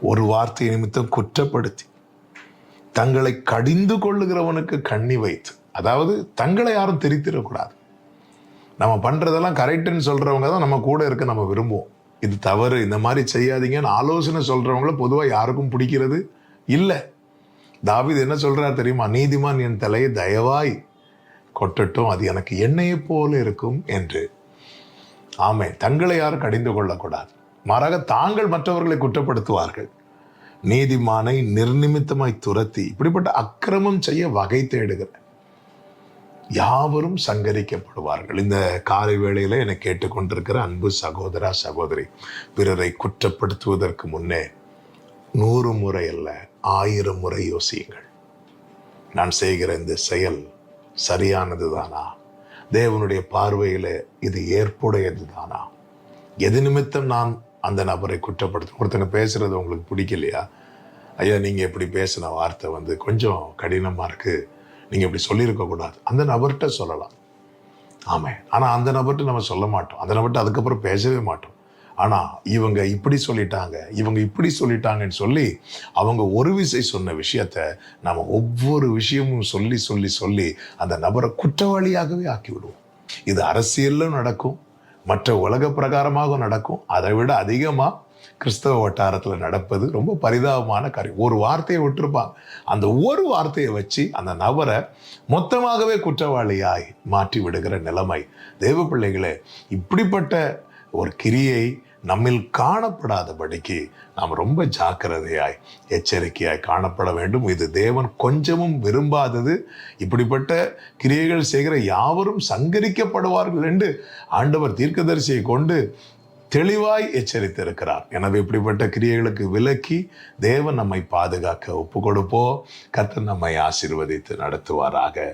ஒரு வார்த்தை நிமித்தம் குற்றப்படுத்தி தங்களை கடிந்து கொள்ளுகிறவனுக்கு கண்ணி வைத்து அதாவது தங்களை யாரும் தெரித்திடக்கூடாது. நம்ம பண்ணுறதெல்லாம் கரெக்டுன்னு சொல்கிறவங்க தான் நம்ம கூட இருக்க நம்ம விரும்புவோம். இது தவறு இந்த மாதிரி செய்யாதீங்கன்னு ஆலோசனை சொல்கிறவங்கள பொதுவாக யாருக்கும் பிடிக்கிறது இல்லை. தாவிது என்ன சொல்கிறார் தெரியுமா? நீதிமான் என் தலையை தயவாய் கொட்டட்டும் அது எனக்கு என்னையை போல இருக்கும் என்று. ஆமை தங்களை யாரும் கடிந்து கொள்ளக்கூடாது. மாறாக தாங்கள் மற்றவர்களை குற்றப்படுத்துவார்கள். நீதிமானை நிர்நிமித்தமாய் துரத்தி இப்படிப்பட்ட அக்கிரமம் செய்ய வகை தேடுகிற யாவரும் சங்கரிக்கப்படுவார்கள். இந்த காலை வேளையில என்னை கேட்டுக்கொண்டிருக்கிற அன்பு சகோதரா சகோதரி பிறரை குற்றப்படுத்துவதற்கு முன்னே நூறு முறை அல்ல ஆயிரம் முறை யோசியுங்கள். நான் செய்கிற இந்த செயல் சரியானது தானா தேவனுடைய பார்வையில் இது ஏற்புடையது தானா எது நிமித்தம் நான் அந்த நபரை குற்றப்படுத்த ஒருத்தனை பேசுறது உங்களுக்கு பிடிக்கலையா? ஐயா நீங்கள் இப்படி பேசின வார்த்தை வந்து கொஞ்சம் கடினமாக இருக்குது நீங்கள் இப்படி சொல்லியிருக்கக்கூடாது அந்த நபர்கிட்ட சொல்லலாம். ஆமாம் ஆனால் அந்த நபர்கிட்ட நம்ம சொல்ல மாட்டோம். அந்த நபர்கிட்ட அதுக்கப்புறம் பேசவே மாட்டோம். ஆனால் இவங்க இப்படி சொல்லிட்டாங்க இவங்க இப்படி சொல்லிட்டாங்கன்னு சொல்லி அவங்க ஒரு விசை சொன்ன விஷயத்த நம்ம ஒவ்வொரு விஷயமும் சொல்லி சொல்லி சொல்லி அந்த நபரை குற்றவாளியாகவே ஆக்கி விடுவோம் இது அரசியலில் நடக்கும். மற்ற உலக பிரகாரமாக நடக்கும். அதை விட அதிகமாக கிறிஸ்தவ வட்டாரத்தில் நடப்பது ரொம்ப பரிதாபமான காரியம். ஒரு வார்த்தையை விட்டுருப்பாங்க. அந்த ஒரு வார்த்தையை வச்சு அந்த நபரை மொத்தமாகவே குற்றவாளியாய் மாற்றி விடுகிற நிலைமை. தேவ பிள்ளைகளே இப்படிப்பட்ட ஒரு கிரியை நம்மில் காணப்படாதபடிக்கு நாம் ரொம்ப ஜாக்கிரதையாய் எச்சரிக்கையாய் காணப்பட வேண்டும். இது தேவன் கொஞ்சமும் விரும்பாதது. இப்படிப்பட்ட கிரியைகள் செய்கிற யாவரும் சங்கரிக்கப்படுவார்கள் என்று ஆண்டவர் தீர்க்கதரிசியை கொண்டு தெளிவாய் எச்சரித்திருக்கிறார். எனவே இப்படிப்பட்ட கிரியைகளுக்கு விலக்கி தேவன் நம்மை பாதுகாக்க ஒப்பு கொடுப்போ கர்த்தர் நம்மை ஆசீர்வதித்து நடத்துவாராக.